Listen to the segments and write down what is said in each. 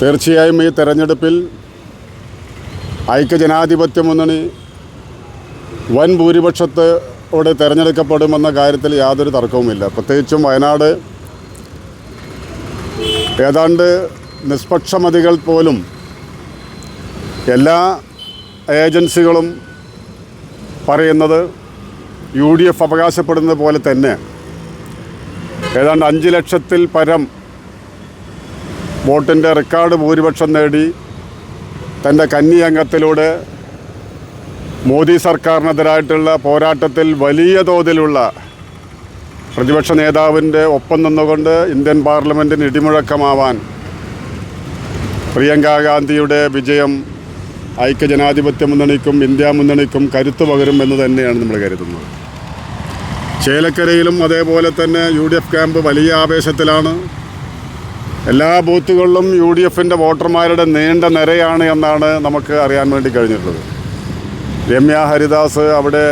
തീർച്ചയായും ഈ തെരഞ്ഞെടുപ്പിൽ ഐക്യജനാധിപത്യ മുന്നണി വൻ ഭൂരിപക്ഷത്തോടെ തിരഞ്ഞെടുക്കപ്പെടുമെന്ന കാര്യത്തിൽ യാതൊരു തർക്കവുമില്ല. പ്രത്യേകിച്ചും വയനാട് ഏതാണ്ട് നിഷ്പക്ഷമതികൾ പോലും എല്ലാ ഏജൻസികളും പറയുന്നത് യു ഡി എഫ് അവകാശപ്പെടുന്നത് പോലെ തന്നെ ഏതാണ്ട് അഞ്ച് ലക്ഷത്തിൽ പരം വോട്ടിന്റെ റെക്കോർഡ് ഭൂരിപക്ഷം നേടി തന്റെ കന്നി അംഗത്തിലൂടെ മോദി സർക്കാരിനെതിരായിട്ടുള്ള പോരാട്ടത്തിൽ വലിയ തോതിലുള്ള പ്രതിപക്ഷ നേതാവിന്റെ ഒപ്പം നിന്നുകൊണ്ട് ഇന്ത്യൻ പാർലമെന്റിന് ഇടിമുഴക്കമാവാൻ പ്രിയങ്ക ഗാന്ധിയുടെ വിജയം ഐക്യജനാധിപത്യ മുന്നണിക്കും ഇന്ത്യ മുന്നണിക്കും കരുത്തു പകരും എന്ന് തന്നെയാണ് നമ്മൾ കരുതുന്നത്. ചേലക്കരയിലും അതേപോലെ തന്നെ യു ഡി എഫ് ക്യാമ്പ് വലിയ ആവേശത്തിലാണ്. എല്ലാ ബൂത്തുകളിലും യു ഡി എഫിന്റെ വോട്ടർമാരുടെ നീണ്ട നിരയാണ് എന്നാണ് നമുക്ക് അറിയാൻ വേണ്ടി കഴിഞ്ഞിട്ടുള്ളത്. രമ്യ ഹരിദാസ് അവിടെ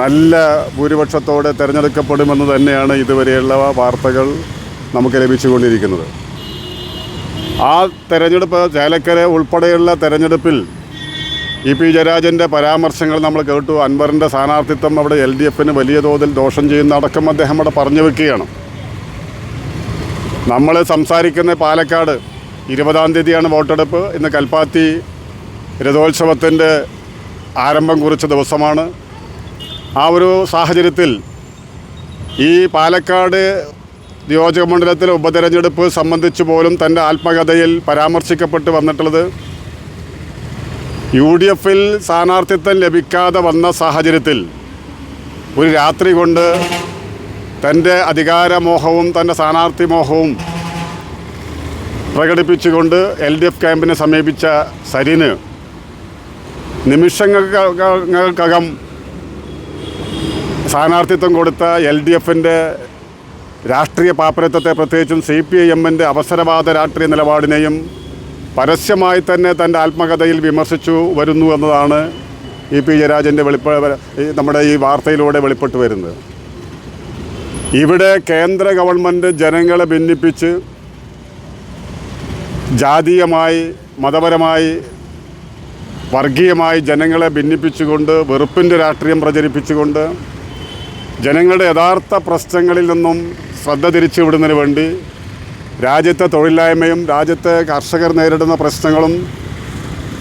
നല്ല ഭൂരിപക്ഷത്തോടെ തിരഞ്ഞെടുക്കപ്പെടുമെന്ന് തന്നെയാണ് ഇതുവരെയുള്ള വാർത്തകൾ നമുക്ക് ലഭിച്ചുകൊണ്ടിരിക്കുന്നത്. ആ തെരഞ്ഞെടുപ്പ് ചേലക്കര ഉൾപ്പെടെയുള്ള തെരഞ്ഞെടുപ്പിൽ ഇ പി ജയരാജന്റെ പരാമർശങ്ങൾ നമ്മൾ കേട്ടു. അൻവറിന്റെ സ്ഥാനാർത്ഥിത്വം അവിടെ എൽ ഡി എഫിന് വലിയ തോതിൽ ദോഷം ചെയ്യുന്ന അടക്കം അദ്ദേഹം അവിടെ പറഞ്ഞു വെക്കുകയാണ്. നമ്മൾ സംസാരിക്കുന്ന പാലക്കാട് ഇരുപതാം തീയതിയാണ് വോട്ടെടുപ്പ്. ഇന്ന് കൽപ്പാത്തി രഥോത്സവത്തിന്റെ ആരംഭം കുറിച്ച ദിവസമാണ്. ആ ഒരു സാഹചര്യത്തിൽ ഈ പാലക്കാട് നിയോജക മണ്ഡലത്തിലെ ഉപതെരഞ്ഞെടുപ്പ് സംബന്ധിച്ച് പോലും തന്റെ ആത്മകഥയിൽ പരാമർശിക്കപ്പെട്ട് വന്നിട്ടുള്ളത് യു ഡി എഫിൽ സ്ഥാനാർത്ഥിത്വം ലഭിക്കാതെ വന്ന സാഹചര്യത്തിൽ ഒരു രാത്രി കൊണ്ട് തന്റെ അധികാരമോഹവും തന്റെ സ്ഥാനാർത്ഥി മോഹവും പ്രകടിപ്പിച്ചുകൊണ്ട് എൽ ഡി എഫ് ക്യാമ്പിനെ സമീപിച്ച സരിന് നിമിഷങ്ങൾക്കകം സ്ഥാനാർത്ഥിത്വം കൊടുത്ത എൽ ഡി എഫിന്റെ രാഷ്ട്രീയ പാപ്പരത്വത്തെ പ്രത്യേകിച്ചും സി പി ഐ എമ്മിന്റെ അവസരവാദ രാഷ്ട്രീയ നിലപാടിനെയും പരസ്യമായി തന്നെ തന്റെ ആത്മകഥയിൽ വിമർശിച്ചു വരുന്നു എന്നതാണ് ഇ പി ജയരാജന്റെ വെളിപ്പ നമ്മുടെ ഈ വാർത്തയിലൂടെ വെളിപ്പെട്ട് വരുന്നത്. ഇവിടെ കേന്ദ്ര ഗവൺമെന്റ് ജനങ്ങളെ ഭിന്നിപ്പിച്ച് ജാതീയമായി മതപരമായി വർഗീയമായി ജനങ്ങളെ ഭിന്നിപ്പിച്ചുകൊണ്ട് വെറുപ്പിന്റെ രാഷ്ട്രീയം പ്രചരിപ്പിച്ചുകൊണ്ട് ജനങ്ങളുടെ യഥാർത്ഥ പ്രശ്നങ്ങളിൽ നിന്നും ശ്രദ്ധ തിരിച്ചുവിടുന്നതിന് വേണ്ടി രാജ്യത്തെ തൊഴിലില്ലായ്മയും രാജ്യത്തെ കർഷകർ നേരിടുന്ന പ്രശ്നങ്ങളും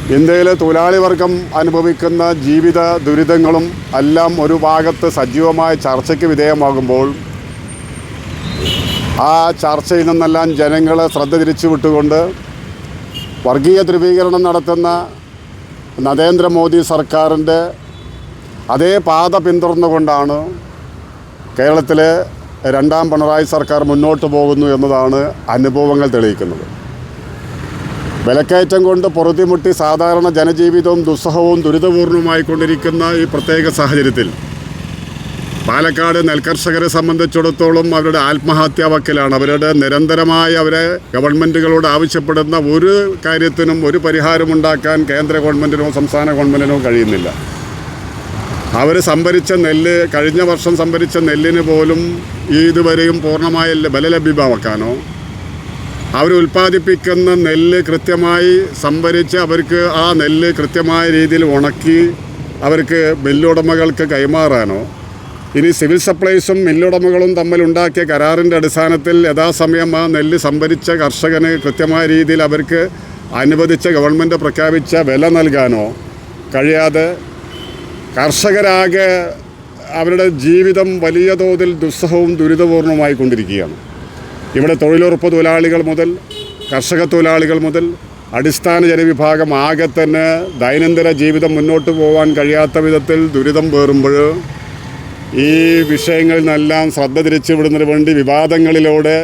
ഇന്ത്യയിലെ തൊഴിലാളി വർഗം അനുഭവിക്കുന്ന ജീവിത ദുരിതങ്ങളും എല്ലാം ഒരു ഭാഗത്ത് സജീവമായ ചർച്ചയ്ക്ക് വിധേയമാകുമ്പോൾ ആ ചർച്ചയിൽ നിന്നെല്ലാം ജനങ്ങളെ ശ്രദ്ധ തിരിച്ചുവിട്ടുകൊണ്ട് വർഗീയ ധ്രുവീകരണം നടത്തുന്ന നരേന്ദ്രമോദി സർക്കാരിന്റെ അതേ പാത പിന്തുടർന്നുകൊണ്ടാണ് കേരളത്തിലെ രണ്ടാം പിണറായി സർക്കാർ മുന്നോട്ട് പോകുന്നു എന്നതാണ് അനുഭവങ്ങൾ തെളിയിക്കുന്നത്. വിലക്കയറ്റം കൊണ്ട് പൊറുതിമുട്ടി സാധാരണ ജനജീവിതവും ദുസ്സഹവും ദുരിതപൂർണമായിക്കൊണ്ടിരിക്കുന്ന ഈ പ്രത്യേക സാഹചര്യത്തിൽ പാലക്കാട് നെൽകർഷകരെ സംബന്ധിച്ചിടത്തോളം അവരുടെ ആത്മഹത്യാ വക്കിലാണ്. അവരുടെ നിരന്തരമായി അവരെ ഗവൺമെന്റുകളോട് ആവശ്യപ്പെടുന്ന ഒരു കാര്യത്തിനും ഒരു പരിഹാരം ഉണ്ടാക്കാൻ കേന്ദ്ര ഗവൺമെന്റിനോ സംസ്ഥാന ഗവൺമെന്റിനോ കഴിയുന്നില്ല. അവർ സംഭരിച്ച നെല്ല് കഴിഞ്ഞ വർഷം സംഭരിച്ച നെല്ലിന് പോലും ഈ ഇതുവരെയും പൂർണമായ ബലലഭ്യമാക്കാനോ ലഭ്യമാക്കാനോ അവർ ഉൽപ്പാദിപ്പിക്കുന്ന നെല്ല് കൃത്യമായി സംഭരിച്ച് അവർക്ക് ആ നെല്ല് കൃത്യമായ രീതിയിൽ ഉണക്കി അവർക്ക് ബില്ലുടമകൾക്ക് കൈമാറാനോ ഇനി സിവിൽ സപ്ലൈസും മില്ലുടമകളും തമ്മിലുണ്ടാക്കിയ കരാറിന്റെ അടിസ്ഥാനത്തിൽ യഥാസമയം ആ നെല്ല് സംഭരിച്ച കർഷകന് കൃത്യമായ രീതിയിൽ അവർക്ക് അനുവദിച്ച ഗവൺമെന്റ് പ്രഖ്യാപിച്ച വില നൽകാനോ കഴിയാതെ കർഷകരാകെ അവരുടെ ജീവിതം വലിയ തോതിൽ ദുസ്സഹവും ദുരിതപൂർണമായി കൊണ്ടിരിക്കുകയാണ്. ഇവിടെ തൊഴിലുറപ്പ് തൊഴിലാളികൾ മുതൽ കർഷക തൊഴിലാളികൾ മുതൽ അടിസ്ഥാന ജനവിഭാഗം ആകെ തന്നെ ദൈനംദിന ജീവിതം മുന്നോട്ട് പോകാൻ കഴിയാത്ത വിധത്തിൽ ദുരിതം പേറുമ്പോൾ ഈ വിഷയങ്ങളിൽ നിന്നെല്ലാം ശ്രദ്ധ തിരിച്ചുവിടുന്നതിന് വേണ്ടി വിവാദങ്ങളിലൂടെ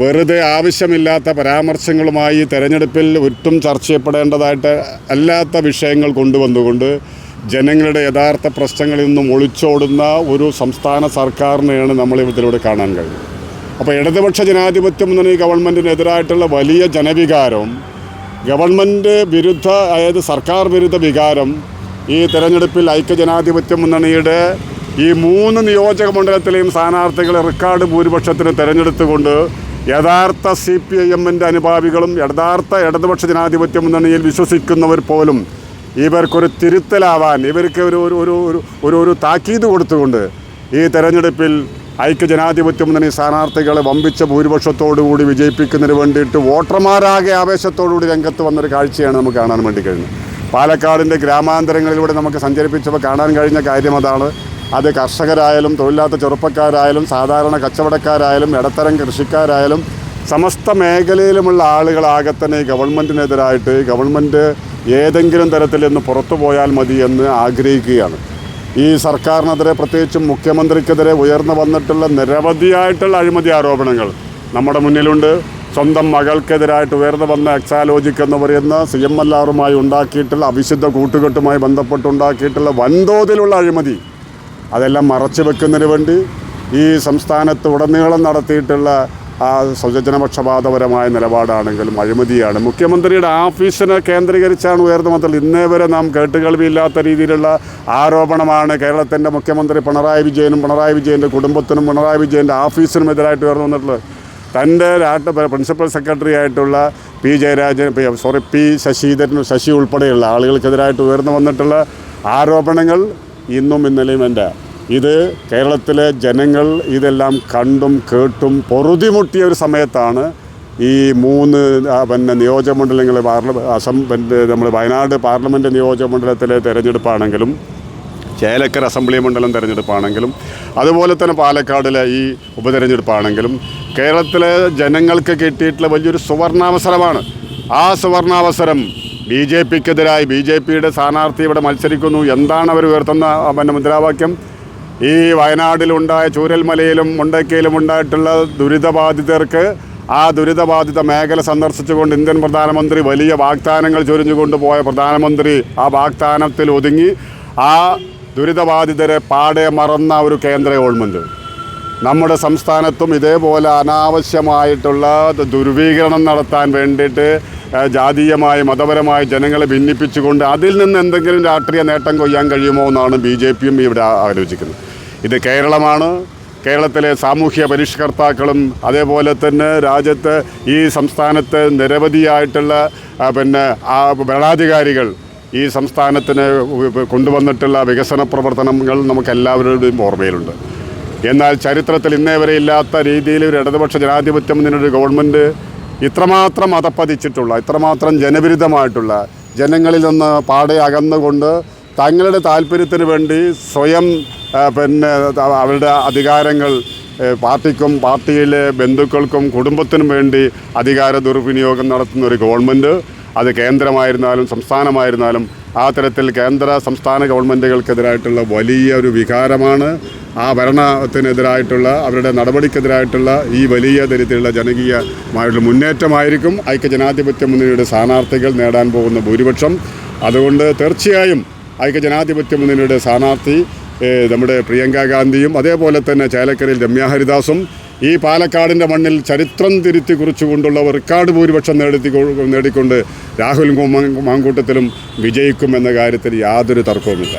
വെറുതെ ആവശ്യമില്ലാത്ത പരാമർശങ്ങളുമായി തെരഞ്ഞെടുപ്പിൽ ഒറ്റും ചർച്ച ചെയ്യപ്പെടേണ്ടതായിട്ട് അല്ലാത്ത വിഷയങ്ങൾ കൊണ്ടുവന്നുകൊണ്ട് ജനങ്ങളുടെ യഥാർത്ഥ പ്രശ്നങ്ങളിൽ നിന്നും ഒളിച്ചോടുന്ന ഒരു സംസ്ഥാന സർക്കാരിനെയാണ് നമ്മൾ ഇതിലൂടെ കാണാൻ കഴിയുന്നത്. അപ്പോൾ ഇടതുപക്ഷ ജനാധിപത്യം ജനാധിപത്യ ഈ ഗവൺമെന്റിനെതിരായിട്ടുള്ള വലിയ ജനവികാരം ഗവൺമെന്റ് വിരുദ്ധ അതായത് സർക്കാർ വിരുദ്ധ വികാരം ഈ തെരഞ്ഞെടുപ്പിൽ ഐക്യജനാധിപത്യ മുന്നണിയുടെ ഈ മൂന്ന് നിയോജക മണ്ഡലത്തിലെയും സ്ഥാനാർത്ഥികളെ റെക്കോർഡ് ഭൂരിപക്ഷത്തിന് തെരഞ്ഞെടുത്തുകൊണ്ട് യഥാർത്ഥ സി പി ഐ എമ്മിന്റെ അനുഭാവികളും യഥാർത്ഥ ഇടതുപക്ഷ ജനാധിപത്യ മുന്നണിയിൽ വിശ്വസിക്കുന്നവർ പോലും ഇവർക്കൊരു തിരുത്തലാവാൻ ഇവർക്ക് ഒരു ഒരു ഒരു ഒരു ഒരു താക്കീത് കൊടുത്തുകൊണ്ട് ഈ തെരഞ്ഞെടുപ്പിൽ ഐക്യജനാധിപത്യ മുന്നണി സ്ഥാനാർത്ഥികളെ വമ്പിച്ച ഭൂരിപക്ഷത്തോടുകൂടി വിജയിപ്പിക്കുന്നതിന് വേണ്ടിയിട്ട് വോട്ടർമാരാകെ ആവേശത്തോടുകൂടി രംഗത്ത് വന്നൊരു കാഴ്ചയാണ് നമുക്ക് കാണാൻ വേണ്ടി കഴിഞ്ഞത്. പാലക്കാടിന്റെ ഗ്രാമാന്തരങ്ങളിലൂടെ നമുക്ക് സഞ്ചരിപ്പിച്ചപ്പോൾ കാണാൻ കഴിഞ്ഞ കാര്യം അതാണ്. അത് കർഷകരായാലും തൊഴിലാത്ത ചെറുപ്പക്കാരായാലും സാധാരണ കച്ചവടക്കാരായാലും ഇടത്തരം കൃഷിക്കാരായാലും സമസ്ത മേഖലയിലുമുള്ള ആളുകളാകെ തന്നെ ഗവൺമെന്റിനെതിരായിട്ട് ഗവൺമെന്റ് ഏതെങ്കിലും തരത്തിൽ ഇന്ന് പുറത്തു പോയാൽ മതി എന്ന് ആഗ്രഹിക്കുകയാണ്. ഈ സർക്കാരിനെതിരെ പ്രത്യേകിച്ചും മുഖ്യമന്ത്രിക്കെതിരെ ഉയർന്നു വന്നിട്ടുള്ള നിരവധിയായിട്ടുള്ള അഴിമതി ആരോപണങ്ങൾ നമ്മുടെ മുന്നിലുണ്ട്. സ്വന്തം മകൾക്കെതിരായിട്ട് ഉയർന്നു വന്ന എക്സാലോജിക് എന്ന് പറയുന്ന സി എം എൽ ആറുമായി ഉണ്ടാക്കിയിട്ടുള്ള അവിശുദ്ധ കൂട്ടുകെട്ടുമായി ബന്ധപ്പെട്ടുണ്ടാക്കിയിട്ടുള്ള വൻതോതിലുള്ള അഴിമതി അതെല്ലാം മറച്ചു വെക്കുന്നതിന് വേണ്ടി ഈ സംസ്ഥാനത്ത് ഉടനീളം നടത്തിയിട്ടുള്ള ആ സ്വജനപക്ഷപാതപരമായ നിലപാടാണെങ്കിലും അഴിമതിയാണ്. മുഖ്യമന്ത്രിയുടെ ഓഫീസിനെ കേന്ദ്രീകരിച്ചാണ് ഉയർന്ന വന്നത് ഇന്നേ വരെ നാം കേട്ടുകേൾവിയില്ലാത്ത രീതിയിലുള്ള ആരോപണമാണ് കേരളത്തിന്റെ മുഖ്യമന്ത്രി പിണറായി വിജയനും പിണറായി വിജയന്റെ കുടുംബത്തിനും പിണറായി വിജയന്റെ ഓഫീസിനും എതിരായിട്ട് ഉയർന്നു വന്നിട്ടുള്ളത്. തന്റെ രാട്ട പ്രിൻസിപ്പൽ സെക്രട്ടറി ആയിട്ടുള്ള P Jayarajan sorry P Sasidharan Sasi ഉൾപ്പെടെയുള്ള ആളുകൾക്കെതിരായിട്ട് ഉയർന്നു വന്നിട്ടുള്ള ആരോപണങ്ങൾ ഇന്നും ഇന്നലെയും എന്റെ. ഇത് കേരളത്തിലെ ജനങ്ങൾ ഇതെല്ലാം കണ്ടും കേട്ടും പൊറുതിമുട്ടിയ ഒരു സമയത്താണ് ഈ മൂന്ന് പിന്നെ നിയോജകമണ്ഡലങ്ങൾ പാർല അസം പിന്നെ നമ്മൾ വയനാട് പാർലമെന്റ് നിയോജകമണ്ഡലത്തിലെ തിരഞ്ഞെടുപ്പാണെങ്കിലും ചേലക്കര അസംബ്ലി മണ്ഡലം തിരഞ്ഞെടുപ്പാണെങ്കിലും അതുപോലെ തന്നെ പാലക്കാടിലെ ഈ ഉപതെരഞ്ഞെടുപ്പാണെങ്കിലും കേരളത്തിലെ ജനങ്ങൾക്ക് കിട്ടിയിട്ടുള്ള വലിയൊരു സുവർണാവസരമാണ്. ആ സുവർണാവസരം ബി ജെ പിക്കെതിരായി ബി ജെ പിയുടെ സ്ഥാനാർത്ഥി ഇവിടെ മത്സരിക്കുന്നു. എന്താണ് അവർ ഉയർത്തുന്ന പിന്നെ മുദ്രാവാക്യം. ഈ വയനാട്ടിലുണ്ടായ ചൂരൽമലയിലും മുണ്ടക്കയിലും ഉണ്ടായിട്ടുള്ള ദുരിതബാധിതർക്ക് ആ ദുരിതബാധിത മേഖല സന്ദർശിച്ചുകൊണ്ട് ഇന്ത്യൻ പ്രധാനമന്ത്രി വലിയ വാഗ്ദാനങ്ങൾ ചൊരിഞ്ഞുകൊണ്ട് പോയ പ്രധാനമന്ത്രി ആ വാഗ്ദാനത്തിൽ ഒതുങ്ങി ആ ദുരിതബാധിതരെ പാടെ മറന്ന ഒരു കേന്ദ്ര ഗവൺമെന്റ് നമ്മുടെ സംസ്ഥാനത്തും ഇതേപോലെ അനാവശ്യമായിട്ടുള്ള ദുർവീകരണം നടത്താൻ വേണ്ടിയിട്ട് ജാതീയമായി മതപരമായി ജനങ്ങളെ ഭിന്നിപ്പിച്ചുകൊണ്ട് അതിൽ നിന്ന് എന്തെങ്കിലും രാഷ്ട്രീയ നേട്ടം കൊയ്യാൻ കഴിയുമോ എന്നാണ് ബി ജെ പിയും ഇവിടെ ആലോചിക്കുന്നത്. ഇത് കേരളമാണ്. കേരളത്തിലെ സാമൂഹ്യ പരിഷ്കർത്താക്കളും അതേപോലെ തന്നെ രാജ്യത്ത് ഈ സംസ്ഥാനത്ത് നിരവധിയായിട്ടുള്ള പിന്നെ ഭരണാധികാരികൾ ഈ സംസ്ഥാനത്തിന് കൊണ്ടുവന്നിട്ടുള്ള വികസന പ്രവർത്തനങ്ങൾ നമുക്ക് എല്ലാവരുടെയും ഓർമ്മയിലുണ്ട്. എന്നാൽ ചരിത്രത്തിൽ ഇന്നേ വരെ ഇല്ലാത്ത രീതിയിൽ ഒരു ഇടതുപക്ഷ ജനാധിപത്യം എന്നൊരു ഗവൺമെന്റ് ഇത്രമാത്രം അതപ്പതിച്ചിട്ടുള്ള ഇത്രമാത്രം ജനവിരുദ്ധമായിട്ടുള്ള ജനങ്ങളിൽ നിന്ന് പാടെ അകന്നുകൊണ്ട് തങ്ങളുടെ താല്പര്യത്തിന് വേണ്ടി സ്വയം പിന്നെ അവരുടെ അധികാരങ്ങൾ പാർട്ടിക്കും പാർട്ടിയിലെ ബന്ധുക്കൾക്കും കുടുംബത്തിനും വേണ്ടി അധികാര ദുർവിനിയോഗം നടത്തുന്ന ഒരു ഗവൺമെന്റ് അത് കേന്ദ്രമായിരുന്നാലും സംസ്ഥാനമായിരുന്നാലും ആ തരത്തിൽ കേന്ദ്ര സംസ്ഥാന ഗവൺമെന്റുകൾക്കെതിരായിട്ടുള്ള വലിയ ഒരു വികാരമാണ്. ആ ഭരണത്തിനെതിരായിട്ടുള്ള അവരുടെ നടപടിക്കെതിരായിട്ടുള്ള ഈ വലിയ തരത്തിലുള്ള ജനകീയമായിട്ടുള്ള മുന്നേറ്റമായിരിക്കും. ഐക്യജനാധിപത്യ മുന്നണിയുടെ സ്ഥാനാർത്ഥികൾ നേടാൻ പോകുന്ന ഭൂരിപക്ഷം. അതുകൊണ്ട് തീർച്ചയായും ഐക്യജനാധിപത്യ മുന്നണിയുടെ സ്ഥാനാർത്ഥി നമ്മുടെ പ്രിയങ്ക ഗാന്ധിയും അതേപോലെ തന്നെ ചേലക്കരയിൽ രമ്യ ഹരിദാസും ഈ പാലക്കാടിന്റെ മണ്ണിൽ ചരിത്രം തിരുത്തി കുറിച്ചുകൊണ്ടുള്ള റെക്കോർഡ് ഭൂരിപക്ഷം നേടി നേടിക്കൊണ്ട് രാഹുൽ മാങ്കൂട്ടത്തിലും വിജയിക്കും എന്ന കാര്യത്തിൽ യാതൊരു തർക്കവുമില്ല.